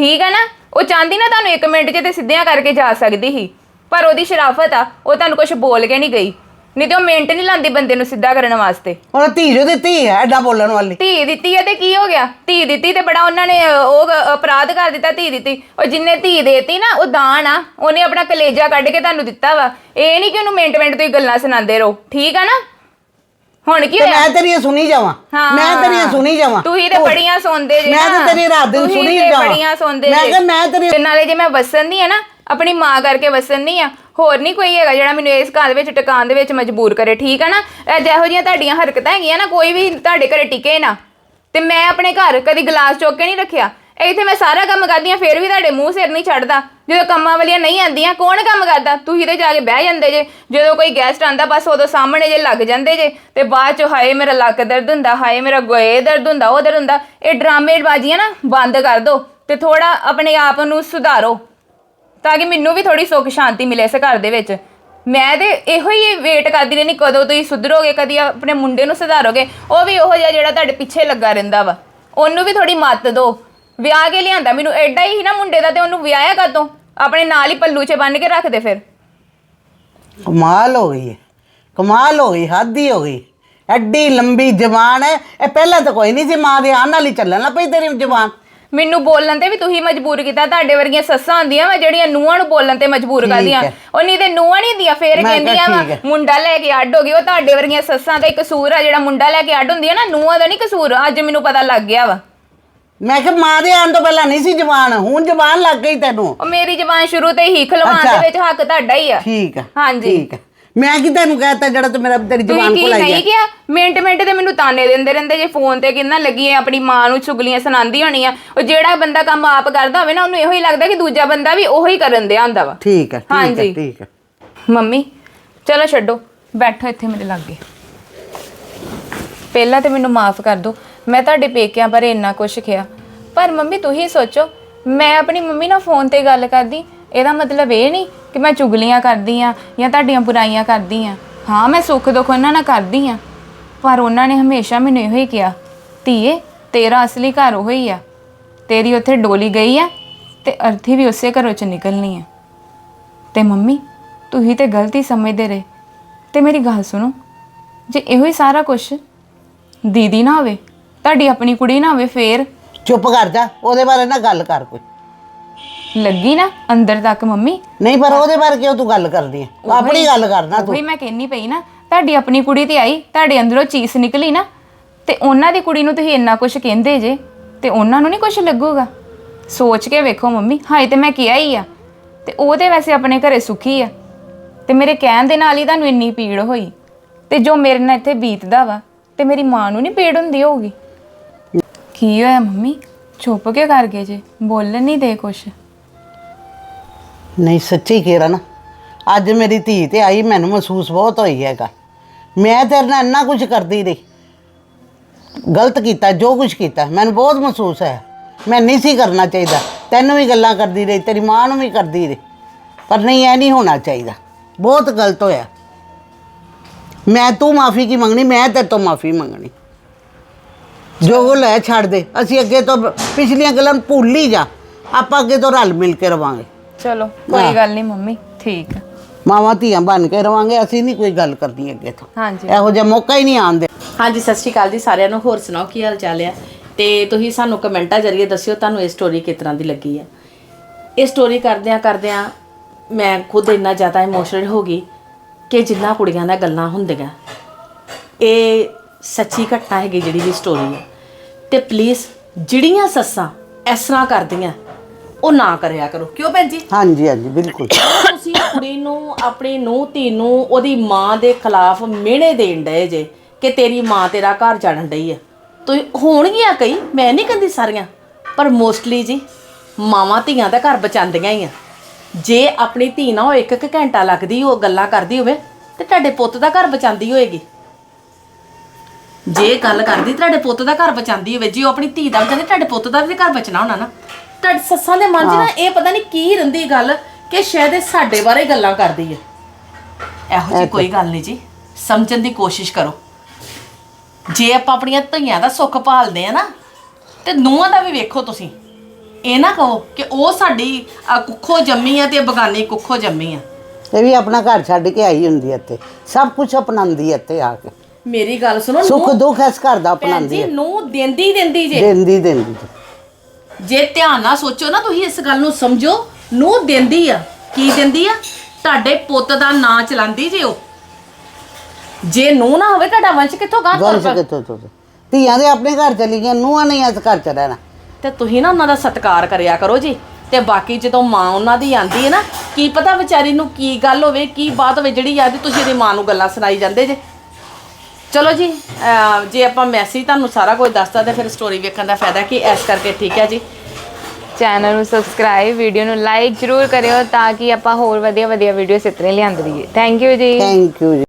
ਠੀਕ ਆ ਨਾ? ਉਹ ਚਾਹੁੰਦੀ ਨਾ ਤੁਹਾਨੂੰ 1 ਮਿੰਟ 'ਚ ਤੇ ਸਿੱਧਿਆਂ ਕਰਕੇ ਜਾ ਸਕਦੀ ਸੀ। ਪਰ ਉਹਦੀ ਸ਼ਰਾਫਤ ਆ ਉਹ ਤੁਹਾਨੂੰ ਕੁਝ ਬੋਲ ਕੇ ਨਹੀਂ ਗਈ। ਨਹੀਂ ਤੇ ਉਹ ਮਿੰਟ ਨਹੀਂ ਲਾਂਦੀ ਬੰਦੇ ਨੂੰ ਸਿੱਧਾ ਕਰਨ ਵਾਸਤੇ।
ਉਹ ਧੀ ਜੋ ਦਿੱਤੀ ਹੈ ਐਡਾ ਬੋਲਣ ਵਾਲੀ।
ਧੀ ਦਿੱਤੀ ਹੈ ਤੇ ਕੀ ਹੋ ਗਿਆ? ਧੀ ਦਿੱਤੀ ਤੇ ਬੜਾ ਉਹਨਾਂ ਨੇ ਉਹ ਗ- ਅਪਰਾਧ ਕਰ ਦਿੱਤਾ ਧੀ ਦਿੱਤੀ। ਉਹ ਜਿੰਨੇ ਧੀ ਦੇਤੀ ਨਾ ਉਹ ਦਾਨ ਆ। ਉਹਨੇ ਆਪਣਾ ਕਲੇਜਾ ਕੱਢ ਕੇ ਤੁਹਾਨੂੰ ਦਿੱਤਾ ਵਾ। ਇਹ ਨਹੀਂ ਕਿ ਉਹਨੂੰ ਮਿੰਟ ਮਿੰਟ ਤੁਸੀਂ ਗੱਲਾਂ ਸੁਣਾਉਂਦੇ ਰਹੋ। ਠੀਕ ਆ ਨਾ? ਹੁਣ ਕੀ
ਤੇ
ਹੋਇਆ?
ਮੈਂ ਤੇਰੀਆਂ ਸੁਣੀ ਜਾਵਾਂ।
ਹਾਂ।
ਮੈਂ ਤੇਰੀਆਂ ਸੁਣੀ ਜਾਵਾਂ।
ਤੁਸੀਂ ਤੇ
ਤੂੰ-
ਬੜੀਆਂ ਸੁਣਦੇ ਜੇ
ਮੈਂ
ਨਾ।
ਤੇ ਤੇਰੀ ਰਾਤ ਦਿਨ
ਤੁਸੀਂ
ਸੁਣੀ
ਤੇ
ਜਾਵਾਂ।
ਬੜੀਆਂ ਸੁਣਦੇ
ਮੈਂ
ਜੇ।
ਕਿਹਾ ਮੈਂ ਤੇਰੀ
ਤੇ ਨਾਲੇ ਜੇ ਮੈਂ ਵਸਣ ਨਹੀਂ ਆ ਨਾ ਆਪਣੀ ਮਾਂ ਕਰਕੇ ਵਸਣ ਨਹੀਂ ਆ ਹੋਰ ਨਹੀਂ ਕੋਈ ਹੈਗਾ ਜਿਹੜਾ ਮੈਨੂੰ ਇਸ ਘਰ ਦੇ ਵਿੱਚ ਟਿਕਾਣ ਦੇ ਵਿੱਚ ਮਜਬੂਰ ਕਰੇ ਠੀਕ ਆ ਨਾ? ਇਹ ਜਿਹੋ ਜਿਹੀਆਂ ਤੁਹਾਡੀਆਂ ਹਰਕਤਾਂ ਹੈਗੀਆਂ ਨਾ ਕੋਈ ਵੀ ਤੁਹਾਡੇ ਘਰੇ ਟਿਕੇ ਨਾ। ਤੇ ਮੈਂ ਆਪਣੇ ਘਰ ਕਦੀ ਗਲਾਸ ਚੁੱਕ ਕੇ ਨਹੀਂ ਰੱਖਿਆ। ਇੱਥੇ ਮੈਂ ਸਾਰਾ ਕੰਮ ਕਰਦੀ ਆ ਫਿਰ ਵੀ ਤੁਹਾਡੇ ਮੂੰਹ ਸਿਰ ਨਹੀਂ ਛੱਡਦਾ ਜਦੋਂ ਕੰਮਾਂ ਵਾਲੀਆਂ ਨਹੀਂ ਆਂਦੀਆਂ ਕੌਣ ਕੰਮ ਕਰਦਾ? ਤੁਸੀਂ ਤੇ ਜਾ ਕੇ ਬਹਿ ਜਾਂਦੇ ਜੇ। ਜਦੋਂ ਕੋਈ ਗੈਸਟ ਆਂਦਾ ਬਸ ਉਦੋਂ ਸਾਹਮਣੇ ਜੇ ਲੱਗ ਜਾਂਦੇ ਜੇ। ਤੇ ਬਾਅਦ ਚ ਹਾਏ, ਮੇਰਾ ਲੱਕ ਦਰਦ ਹੁੰਦਾ, ਹਾਏ, ਮੇਰਾ ਗੋਏ ਦਰਦ ਹੁੰਦਾ, ਉਹ ਦਰਦ ਹੁੰਦਾ। ਇਹ ਡਰਾਮੇਬਾਜ਼ੀਆਂ ਨਾ ਬੰਦ ਕਰ ਦਿਓ ਤੇ ਥੋੜਾ ਆਪਣੇ ਆਪ ਨੂੰ ਸੁਧਾਰੋ ਤਾਂ ਕਿ ਮੈਨੂੰ ਵੀ ਥੋੜੀ ਸੁੱਖ ਸ਼ਾਂਤੀ ਮਿਲੇ ਇਸ ਘਰ ਦੇ ਵਿੱਚ। ਮੈਂ ਤੇ ਇਹੋ ਹੀ ਵੇਟ ਕਰਦੀ ਰਹਿੰਦੀ, ਕਦੋਂ ਤੁਸੀਂ ਸੁਧਰੋਗੇ, ਕਦੀ ਆਪਣੇ ਮੁੰਡੇ ਨੂੰ ਸੁਧਾਰੋਗੇ, ਉਹ ਵੀ ਉਹੋ ਜਿਹਾ ਜਿਹੜਾ ਤੁਹਾਡੇ ਪਿੱਛੇ ਲੱਗਾ ਰਹਿੰਦਾ ਵਾ। ਉਹਨੂੰ ਵੀ ਥੋੜੀ ਮੱਤ ਦਿਓ ਵਿਆਹ ਕੇ ਲਿਆਂਦਾ ਮੈਨੂੰ ਐਡਾ ਹੀ ਸੀ ਨਾ ਮੁੰਡੇ ਦਾ ਤੇ ਉਹਨੂੰ ਵਿਆਹਿਆ ਕਦੋਂ? ਆਪਣੇ ਨਾਲ ਹੀ ਪੱਲੂ 'ਚ ਬੰਨ ਕੇ ਰੱਖ ਦੇ ਫਿਰ।
ਕਮਾਲ ਹੋ ਗਈ ਹੈ ਕਮਾਲ ਹੋ ਗਈ ਹੱਦ ਹੀ ਹੋ ਗਈ। ਐਡੀ ਲੰਬੀ ਜ਼ਬਾਨ ਹੈ ਇਹ ਪਹਿਲਾਂ ਤਾਂ ਕੋਈ ਨਹੀਂ ਸੀ ਮਾਂ ਦੇ ਆਉਣ ਨਾਲ ਹੀ ਚੱਲਣ ਲੱਗ ਪਈ ਤੇਰੀ ਜ਼ਬਾਨ।
ਮੈਨੂੰ ਬੋਲਣ ਤੇ ਵੀ ਤੁਸੀਂ ਮਜਬੂਰ ਕੀਤਾ ਤੁਹਾਡੇ ਵਰਗੀਆਂ ਸੱਸਾਂ ਹੁੰਦੀਆਂ ਵਾ ਜਿਹੜੀਆਂ ਨੂੰਹਾਂ ਨੂੰ ਬੋਲਣ ਤੇ ਮਜਬੂਰ ਕਰਦੀਆਂ।
ਹੈ।
ਉਹ ਨਹੀਂ ਤੇ ਨੂੰਹਾਂ ਨਹੀਂ ਹੁੰਦੀਆਂ ਫੇਰ
ਮੈਂ ਕਿਹਾ
ਕਹਿੰਦੀਆਂ ਵਾ
ਹੈ।
ਮੁੰਡਾ ਲੈ ਕੇ ਅੱਡ ਹੋ ਗਈ ਉਹ ਤੁਹਾਡੇ ਵਰਗੀਆਂ ਸੱਸਾਂ ਦਾ ਹੀ ਕਸੂਰ ਆ ਜਿਹੜਾ ਮੁੰਡਾ ਲੈ ਕੇ ਅੱਡ ਹੁੰਦੀ ਆ ਨਾ ਨੂੰਹਾਂ ਦਾ ਨਹੀਂ ਕਸੂਰ। ਅੱਜ ਮੈਨੂੰ ਪਤਾ ਲੱਗ ਗਿਆ ਵਾ।
ਮੈਂ ਕਿਹਾ ਮਾਂ ਦੇ ਆਉਣ ਤੋਂ ਪਹਿਲਾਂ ਨਹੀਂ ਸੀ ਜ਼ਬਾਨ ਹੁਣ ਜ਼ਬਾਨ ਲੱਗ ਗਈ ਤੈਨੂੰ।
ਉਹ ਮੇਰੀ ਜ਼ਬਾਨ ਸ਼ੁਰੂ ਤੇ ਹੀ ਖਲਵਾਉਣ
ਅੱਛਾ।
ਦੇ ਵਿੱਚ ਹੱਕ ਤੁਹਾਡਾ ਹੀ ਆ।
ਠੀਕ ਹੈ
ਹਾਂਜੀ।
ਠੀਕ ਮੈਂ ਕੀ ਤੈਨੂੰ ਕਹਿਤਾ ਜਿਹੜਾ ਤੂੰ ਮੇਰਾ ਤੇਰੀ
ਤੁਸੀਂ
ਜ਼ਬਾਨ
ਕੀ
ਕੋਲ ਆਈ
ਨਹੀਂ
ਹੈ
ਕਿਹਾ? ਮਿੰਟ ਮਿੰਟ ਤੇ ਮੈਨੂੰ ਤਾਨੇ ਦਿੰਦੇ ਰਹਿੰਦੇ ਜੇ ਫੋਨ ਤੇ ਕਿੰਨਾ ਲੱਗੀ ਐ ਆਪਣੀ ਮਾਂ ਨੂੰ ਚੁਗਲੀਆਂ ਸੁਣਾਉਂਦੀ ਹੋਣੀ ਆ। ਉਹ ਜਿਹੜਾ ਬੰਦਾ ਕੰਮ ਆਪ ਕਰਦਾ ਹੋਵੇ ਨਾ ਉਹਨੂੰ ਇਹੋ ਹੀ ਲੱਗਦਾ ਕਿ ਦੂਜਾ ਬੰਦਾ ਵੀ ਉਹੀ ਕਰਨ ਦਿਆ ਹੁੰਦਾ ਵਾ।
ਠੀਕ ਹੈ ਠੀਕ ਹੈ
ਹਾਂਜੀ।
ਠੀਕ ਹੈ
ਮੰਮੀ ਚਲੋ ਛੱਡੋ ਬੈਠੋ ਇੱਥੇ ਮੇਰੇ ਲਾਗੇ। ਪਹਿਲਾਂ ਤੇ ਮੈਨੂੰ ਮਾਫ ਕਰ ਦਿਓ। ਮੈਂ ਤੁਹਾਡੇ ਪੇਕਿਆਂ ਬਾਰੇ ਇੰਨਾ ਕੁਝ ਕਿਹਾ। ਪਰ ਮੰਮੀ, ਤੁਸੀਂ ਸੋਚੋ, ਮੈਂ ਆਪਣੀ ਮੰਮੀ ਨਾਲ ਫੋਨ ਤੇ ਗੱਲ ਕਰਦੀ, ਇਹਦਾ ਮਤਲਬ ਇਹ ਨਹੀਂ ਕਿ ਮੈਂ ਚੁਗਲੀਆਂ ਕਰਦੀ ਆ ਜਾਂ ਤੁਹਾਡੀਆਂ ਬੁਰਾਈਆਂ ਕਰਦੀ ਆ। ਹਾਂ, ਮੈਂ ਸੁੱਖ ਦੁੱਖ ਉਹਨਾਂ ਨਾਲ ਕਰਦੀ ਆ, ਪਰ ਉਹਨਾਂ ਨੇ ਹਮੇਸ਼ਾ ਮੈਨੂੰ ਇਹੋ ਹੀ ਕਿਹਾ, ਧੀਏ, ਤੇਰਾ ਅਸਲੀ ਘਰ ਉਹ ਹੀ ਆ। ਤੇਰੀ ਉੱਥੇ ਡੋਲੀ ਗਈ ਆ ਤੇ ਅਰਥੀ ਵੀ ਉਸੇ ਘਰੋਂ ਚ ਨਿਕਲਣੀ ਆ। ਤੇ ਮੰਮੀ, ਤੁਸੀਂ ਤੇ ਗਲਤੀ ਸਮਝਦੇ ਰਹੇ। ਤੇ ਮੇਰੀ ਗੱਲ ਸੁਣੋ, ਜੇ ਇਹੋ ਹੀ ਸਾਰਾ ਕੁਝ ਦੀਦੀ ਨਾ ਹੋਵੇ ਤੁਹਾਡੀ ਆਪਣੀ ਕੁੜੀ ਨਾ ਹੋਵੇ ਫੇਰ।
ਚੁੱਪ ਕਰ ਜਾ ਉਹਦੇ ਬਾਰੇ ਨਾ ਗੱਲ ਕਰ ਕੋਈ।
ਲੱਗੀ ਨਾ ਅੰਦਰ ਤੱਕ ਮੰਮੀ?
ਨਹੀਂ ਪਰ ਉਹਦੇ ਬਾਰੇ ਕਿਉਂ ਤੂੰ ਗੱਲ ਕਰਦੀ ਹੈ ਆਪਣੀ ਗੱਲ ਕਰਨਾ ਤੂੰ।
ਉਹੀ ਮੈਂ ਕਹਿੰਨੀ ਪਈ ਨਾ ਤੁਹਾਡੀ ਆਪਣੀ ਕੁੜੀ ਤੇ ਆਈ ਤੁਹਾਡੇ ਅੰਦਰੋਂ ਚੀਸ ਨਿਕਲੀ ਨਾ ਤੇ ਉਹਨਾਂ ਦੀ ਕੁੜੀ ਨੂੰ ਤੁਸੀਂ ਇੰਨਾ ਕੁਝ ਕਹਿੰਦੇ ਜੇ ਤੇ ਉਹਨਾਂ ਨੂੰ ਨਹੀਂ ਕੁਝ ਲੱਗੂਗਾ? ਸੋਚ ਕੇ ਵੇਖੋ ਮੰਮੀ ਹਾਏ ਤੇ ਮੈਂ ਕਿਹਾ ਹੀ ਆ। ਤੇ ਉਹ ਤੇ ਵੈਸੇ ਆਪਣੇ ਘਰੇ ਸੁਖੀ ਆ। ਤੇ ਮੇਰੇ ਕਹਿਣ ਦੇ ਨਾਲ ਹੀ ਤੁਹਾਨੂੰ ਇੰਨੀ ਪੀੜ ਹੋਈ। ਤੇ ਜੋ ਮੇਰੇ ਨਾਲ ਇੱਥੇ ਬੀਤਦਾ ਵਾ ਤੇ ਮੇਰੀ ਮਾਂ ਨੂੰ ਨਹੀਂ ਪੀੜ ਹੁੰਦੀ ਹੋਊਗੀ। ਕੀ ਹੋਇਆ ਮੰਮੀ? ਚੁੱਪ ਕੇ ਕਰ ਗਏ ਜੇ? ਬੋਲਣ ਨਹੀਂ ਦੇ ਕੁਛ।
ਨਹੀਂ ਸੱਚੀ ਕਿਰਨ, ਅੱਜ ਮੇਰੀ ਧੀ ਤੇ ਆਈ ਮੈਨੂੰ ਮਹਿਸੂਸ ਬਹੁਤ ਹੋਈ ਹੈਗਾ। ਮੈਂ ਤੇਰੇ ਨਾਲ ਇੰਨਾ ਕੁਝ ਕਰਦੀ ਰਹੀ। ਗਲਤ ਕੀਤਾ, ਜੋ ਕੁਝ ਕੀਤਾ, ਮੈਨੂੰ ਬਹੁਤ ਮਹਿਸੂਸ ਹੈ ਮੈਂ ਨਹੀਂ ਸੀ ਕਰਨਾ ਚਾਹੀਦਾ। ਤੈਨੂੰ ਵੀ ਗੱਲਾਂ ਕਰਦੀ ਰਹੀ, ਤੇਰੀ ਮਾਂ ਨੂੰ ਵੀ ਕਰਦੀ ਰਹੀ। ਪਰ ਨਹੀਂ, ਇਹ ਨਹੀਂ ਹੋਣਾ ਚਾਹੀਦਾ। ਬਹੁਤ ਗਲਤ ਹੋਇਆ। ਮੈਂ ਤੂੰ ਮਾਫੀ ਕੀ ਮੰਗਣੀ? ਮੈਂ ਤੇਰੇ ਤੋਂ ਮਾਫੀ ਮੰਗਣੀ। ਜੋ ਉਹ ਲੈ ਛੱਡ ਦੇ। ਅਸੀਂ ਅੱਗੇ ਤੋਂ ਪਿਛਲੀਆਂ ਗੱਲਾਂ ਨੂੰ ਭੁੱਲ ਹੀ ਜਾ। ਆਪਾਂ ਅੱਗੇ ਤੋਂ ਰਲ ਮਿਲ ਕੇ ਰਵਾਂਗੇ।
ਚਲੋ ਕੋਈ ਗੱਲ ਨਹੀਂ ਮੰਮੀ ਠੀਕ ਆ।
ਮਾਵਾਂ ਧੀਆਂ ਬਣ ਕੇ ਰਵਾਂਗੇ ਅਸੀਂ ਨਹੀਂ ਕੋਈ ਗੱਲ ਕਰਨੀ ਅੱਗੇ ਤੋਂ।
ਹਾਂਜੀ।
ਇਹੋ ਜਿਹਾ ਮੌਕਾ ਹੀ ਨਹੀਂ ਆਉਂਦੇ
ਹਾਂਜੀ ਸਤਿ ਸ਼੍ਰੀ ਅਕਾਲ ਜੀ ਸਾਰਿਆਂ ਨੂੰ। ਹੋਰ ਸੁਣਾਓ ਕੀ ਹਾਲ ਚਾਲ ਹੈ ਤੇ ਤੁਸੀਂ ਸਾਨੂੰ ਕਮੈਂਟਾਂ ਜ਼ਰੀਏ ਦੱਸਿਓ ਤੁਹਾਨੂੰ ਇਹ ਸਟੋਰੀ ਕਿਸ ਤਰ੍ਹਾਂ ਦੀ ਲੱਗੀ ਹੈ ਇਹ ਸਟੋਰੀ ਕਰਦਿਆਂ ਕਰਦਿਆਂ ਮੈਂ ਖੁਦ ਇੰਨਾ ਜ਼ਿਆਦਾ ਇਮੋਸ਼ਨਲ ਹੋ ਗਈ ਕਿ ਜਿੰਨਾ ਕੁੜੀਆਂ ਨਾਲ ਗੱਲਾਂ ਹੁੰਦੀਆਂ ਇਹ ਸੱਚੀ ਘਟਨਾ ਹੈਗੀ ਜਿਹੜੀ ਵੀ ਸਟੋਰੀ ਹੈ ਤੇ ਪਲੀਜ਼ ਜਿਹੜੀਆਂ ਸੱਸਾਂ ਇਸ ਤਰ੍ਹਾਂ ਕਰਦੀਆਂ ਉਹ ਨਾ ਕਰਿਆ ਕਰੋ। ਕਿਉਂ ਭੈਣ ਜੀ?
ਹਾਂਜੀ ਹਾਂਜੀ ਬਿਲਕੁਲ।
ਤੁਸੀਂ ਕੁੜੀ ਨੂੰ ਆਪਣੀ ਨੂੰਹ ਧੀ ਨੂੰ ਉਹਦੀ ਮਾਂ ਦੇ ਖਿਲਾਫ ਮਿਹਣੇ ਦੇਣ ਡਏ ਜੇ ਕਿ ਤੇਰੀ ਮਾਂ ਤੇਰਾ ਘਰ ਜਾਣਨ ਡਈ ਹੈ ਤੁਸੀਂ ਹੋਣਗੀਆਂ ਕਈ ਮੈਂ ਨਹੀਂ ਕਹਿੰਦੀ ਸਾਰੀਆਂ ਪਰ ਮੋਸਟਲੀ ਜੀ ਮਾਵਾਂ ਧੀਆਂ ਦਾ ਘਰ ਬਚਾਉਂਦੀਆਂ ਹੀ ਆ। ਜੇ ਆਪਣੀ ਧੀ ਨਾਲ ਉਹ ਇੱਕ ਇੱਕ ਘੰਟਾ ਲੱਗਦੀ ਉਹ ਗੱਲਾਂ ਕਰਦੀ ਹੋਵੇ ਤੇ ਤੁਹਾਡੇ ਪੁੱਤ ਦਾ ਘਰ ਬਚਾਉਂਦੀ ਹੋਏਗੀ। ਜੇ ਗੱਲ ਕਰਦੀ ਤੁਹਾਡੇ ਪੁੱਤ ਦਾ ਘਰ ਬਚਾਉਂਦੀ ਹੋਵੇ ਜੇ ਉਹ ਆਪਣੀ ਧੀ ਦਾ ਬਚਾਉਂਦੀ ਤੁਹਾਡੇ ਪੁੱਤ ਦਾ ਵੀ ਘਰ ਬਚਣਾ ਹੋਣਾ ਨਾ। ਤੁਹਾਡੇ ਸੱਸਾਂ ਦੇ ਮਨ 'ਚ ਨਾ ਇਹ ਪਤਾ ਨਹੀਂ ਕੀ ਰਹਿੰਦੀ ਗੱਲ ਕਿ ਸ਼ਾਇਦ ਇਹ ਸਾਡੇ ਬਾਰੇ ਗੱਲਾਂ ਕਰਦੀ ਹੈ। ਇਹੋ ਜਿਹੀ ਕੋਈ ਗੱਲ ਨਹੀਂ ਜੀ। ਸਮਝਣ ਦੀ ਕੋਸ਼ਿਸ਼ ਕਰੋ। ਜੇ ਆਪਾਂ ਆਪਣੀਆਂ ਧੀਆਂ ਦਾ ਸੁੱਖ ਭਾਲਦੇ ਆ ਨਾ ਤੇ ਨੂੰਹਾਂ ਦਾ ਵੀ ਵੇਖੋ ਤੁਸੀਂ। ਇਹ ਨਾ ਕਹੋ ਕਿ ਉਹ ਸਾਡੀ ਅ, ਕੁੱਖੋਂ ਜੰਮੀ ਆ ਤੇ ਬਗਾਨੀ ਕੁੱਖੋਂ ਜੰਮੀ ਆ।
ਇਹ ਵੀ ਆਪਣਾ ਘਰ ਛੱਡ ਕੇ ਆਈ ਹੁੰਦੀ ਹੈ ਇੱਥੇ। ਸਭ ਕੁਝ ਅਪਣਾਉਂਦੀ ਹੈ ਇੱਥੇ ਆ ਕੇ।
ਮੇਰੀ ਗੱਲ ਸੁਣੋ
ਸੁੱਖ ਦੁੱਖ ਇਸ ਘਰ ਦਾ
ਭੈਣ
ਅਪਣਾਉਂਦੀ
ਜੀ
ਹੈ।
ਨੂੰ ਦਿੰਦੀ ਦਿੰਦੀ ਜੇ।
ਦਿੰਦੀ ਦਿੰਦੀ
ਜੇ। ਧਿਆਨ ਨਾਲ ਸੋਚੋ ਨਾ ਤੁਸੀਂ ਇਸ ਗੱਲ ਨੂੰ ਸਮਝੋ ਨੂੰ ਦਿੰਦੀ ਆ। ਕੀ ਦਿੰਦੀ ਆ? ਤੁਹਾਡੇ ਪੁੱਤ ਦਾ ਨਾਂ ਚਲਾਉਂਦੀ ਜੇ ਉਹ। ਜੇ ਨੂੰ ਨਾ ਹੋਵੇ ਤੁਹਾਡਾ ਵੰਸ਼ ਕਿੱਥੋਂ ਗਾਂ
ਗੱਲ ਸੇ ਕਿੱਥੋਂ ਤੋਂ ਧੀਆਂ ਦੇ ਆਪਣੇ ਘਰ ਚਲੀ ਗਈਆਂ ਨੂੰਹਾਂ ਨਹੀਂ ਇਸ ਘਰ ਚ ਰਹਿਣਾ।
ਤੇ ਤੁਸੀਂ ਨਾ ਉਹਨਾਂ ਦਾ ਸਤਿਕਾਰ ਕਰਿਆ ਕਰੋ ਜੀ। ਤੇ ਬਾਕੀ ਜਦੋਂ ਮਾਂ ਉਹਨਾਂ ਦੀ ਆਂਦੀ ਹੈ ਨਾ ਕੀ ਪਤਾ ਵਿਚਾਰੀ ਨੂੰ ਕੀ ਗੱਲ ਹੋਵੇ ਕੀ ਬਾਤ ਹੋਵੇ ਜਿਹੜੀ ਯਾਦ ਤੁਸੀਂ ਇਹਦੀ ਮਾਂ ਨੂੰ ਗੱਲਾਂ ਸੁਣਾਈ ਜਾਂਦੇ ਜੇ। ਚਲੋ ਜੀ ਅਹ ਜੇ ਆਪਾਂ ਮੈਸੇਜ ਤੁਹਾਨੂੰ ਸਾਰਾ ਕੁਝ ਦੱਸਦਾ ਤੇ ਫਿਰ ਸਟੋਰੀ ਵੇਖਣ ਦਾ ਫਾਇਦਾ ਕੀ ਐਸ ਕਰਕੇ ਠੀਕ ਹੈ ਜੀ।
ਚੈਨਲ ਨੂੰ ਸਬਸਕ੍ਰਾਈਬ ਵੀਡੀਓ ਨੂੰ ਲਾਈਕ ਜਰੂਰ ਕਰਿਓ ਤਾਂ ਕਿ ਆਪਾਂ ਹੋਰ ਵਧੀਆ ਵਧੀਆ ਵੀਡੀਓਜ਼ ਇਤਨੇ ਲਿਆਂਦੇ ਰਹੀਏ। Thank you ji.
Thank you ji.